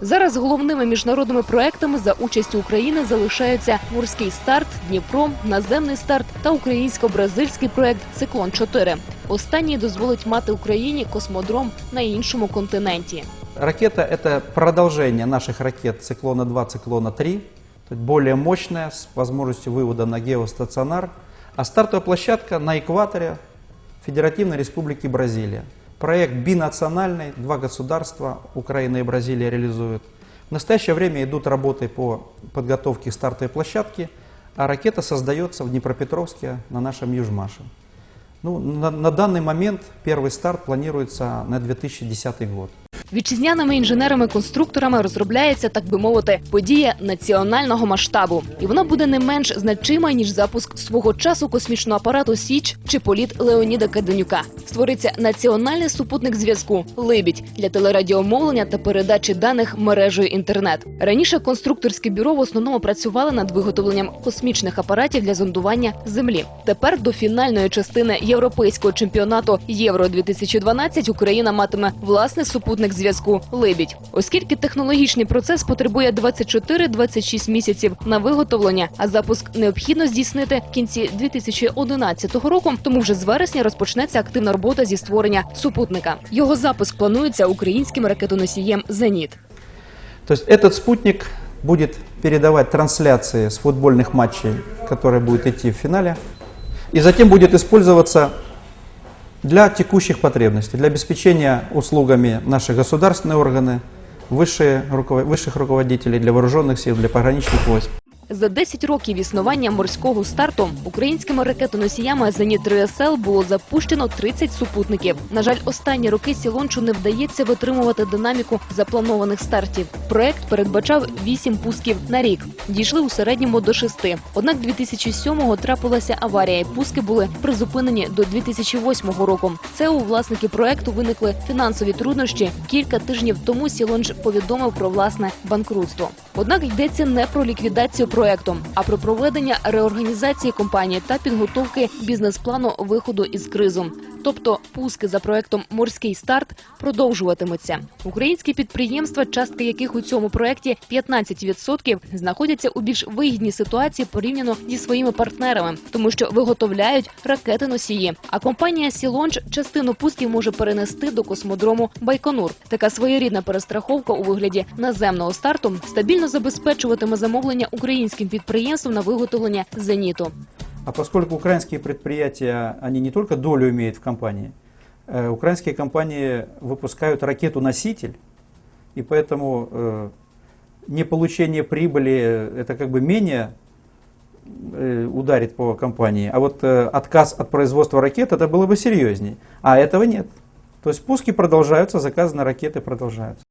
Зараз головними міжнародними проектами за участю України залишаються морський старт, Дніпро, наземний старт та українсько-бразильський проект Циклон 4 Останній дозволить мати Україні космодром на іншому континенті. Ракета – это продолжение наших ракет «Циклона-2», «Циклона-3», то есть более мощная, с возможностью вывода на геостационар. А стартовая площадка на экваторе Федеративной Республики Бразилия. Проект бинациональный, два государства, Украина и Бразилия реализуют. В настоящее время идут работы по подготовке стартовой площадки, а ракета создается в Днепропетровске на нашем Южмаше. Ну, на, на данный момент первый старт планируется на 2010 год. Вітчизняними інженерами-конструкторами розробляється, так би мовити, подія національного масштабу, і вона буде не менш значима ніж запуск свого часу космічного апарату Січ чи політ Леоніда Каденюка. Створиться національний супутник зв'язку Либідь для телерадіомовлення та передачі даних мережею інтернет. Раніше конструкторське бюро в основному працювало над виготовленням космічних апаратів для зондування землі. Тепер до фінальної частини європейського чемпіонату Євро 2012 Україна матиме власний супутник зв'язку Либідь. Оскільки технологічний процес потребує 24-26 місяців на виготовлення, а запуск необхідно здійснити в кінці 2011 року, тому вже з вересня розпочнеться активна робота зі створення супутника. Його запуск планується українським ракетоносієм Зеніт. То есть этот спутник будет передавать трансляции с футбольных матчей, которые будут идти в финале, и затем будет использоваться для текущих потребностей, для обеспечения услугами наши государственные органы, высшие, руковод- высших руководителей для вооруженных сил, для пограничных войск. За 10 років існування морського старту українськими ракетоносіями Зеніт 3 СЛ було запущено 30 супутників. На жаль, останні роки Сілончу не вдається витримувати динаміку запланованих стартів. Проект передбачав 8 пусків на рік. Дійшли у середньому до 6. Однак 2007-го трапилася аварія, і пуски були призупинені до 2008 року. Це у власників проекту виникли фінансові труднощі. Кілька тижнів тому Сілонж повідомив про власне банкрутство. Однак йдеться не про ліквідацію проекту, а про проведення реорганізації компанії та підготовки бізнес-плану виходу із кризу. Тобто пуски за проектом Морський старт продовжуватимуться. Українські підприємства, частка яких у цьому проекті 15%, знаходяться у більш вигідній ситуації порівняно зі своїми партнерами, тому що виготовляють ракети носії. А компанія Сілонч частину пусків може перенести до космодрому Байконур. Така своєрідна перестраховка у вигляді наземного старту стабільно забезпечуватиме замовлення українським підприємствам на виготовлення зеніту. А поскольку украинские предприятия, они не только долю имеют в компании, э, украинские компании выпускают ракету-носитель, и поэтому э, не получение прибыли э, это как бы менее э, ударит по компании, а вот э, отказ от производства ракет это было бы серьезней, а этого нет. То есть пуски продолжаются, заказы на ракеты продолжаются.